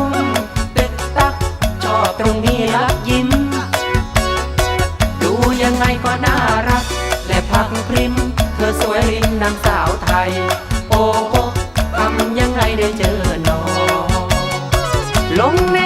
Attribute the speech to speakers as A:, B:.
A: วังไงก็น่ารัก และพักพริม เธอสวยริมนางสาวไทย โอ้โหทำยังไงได้เจอน้องลงใน